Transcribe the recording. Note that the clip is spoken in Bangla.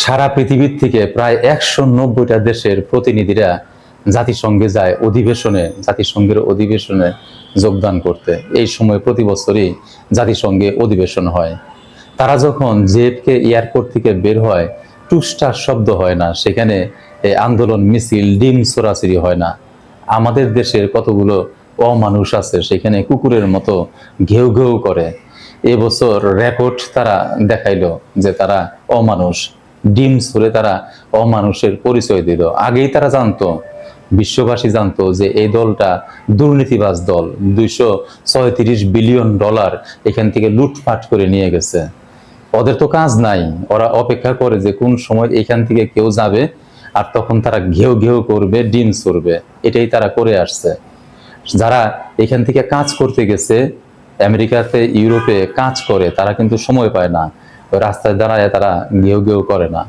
সারা পৃথিবীর থেকে প্রায় একশো নব্বইটা দেশের প্রতিনিধিরা জাতিসংঘে যায় অধিবেশনে জাতিসংঘের অধিবেশনে যোগদান করতে। এই সময় প্রতি বছরই জাতিসংঘে অধিবেশন হয়। তারা যখন জেএফকে এয়ারপোর্ট থেকে বের হয় টুসটার শব্দ হয় না সেখানে এ, আন্দোলন মিছিল ডিম চোরাচুরি হয় না। আমাদের দেশের কতগুলো অমানুষ আছে সেখানে কুকুরের মতো ঘেউ ঘেউ করে। এবছর রেকর্ড তারা দেখাইলো যে তারা অমানুষ। ডিম ছুড়ে তারা অমানুষের পরিচয় দিল আগেই তারা জানতো, বিশ্ববাসী জানতো যে এই দলটা দুর্নীতিবাজ দল, দুইশো ছয়ত্রিশ বিলিয়ন ডলার এখান থেকে লুটপাট করে নিয়ে গেছে। ওদের তো কাজ নাই, ওরা অপেক্ষা করে যে কোন সময় এখান থেকে কেউ যাবে আর তখন তারা ঘেউ ঘেউ করবে ডিম ছুড়বে এটাই তারা করে আসছে। যারা এখান থেকে কাজ করতে গেছে, আমেরিকাতে, ইউরোপে কাজ করে, তারা কিন্তু সময় পায় না। রাস্তায় দাঁড়ায় তারা ঘেউ গেউ করে না।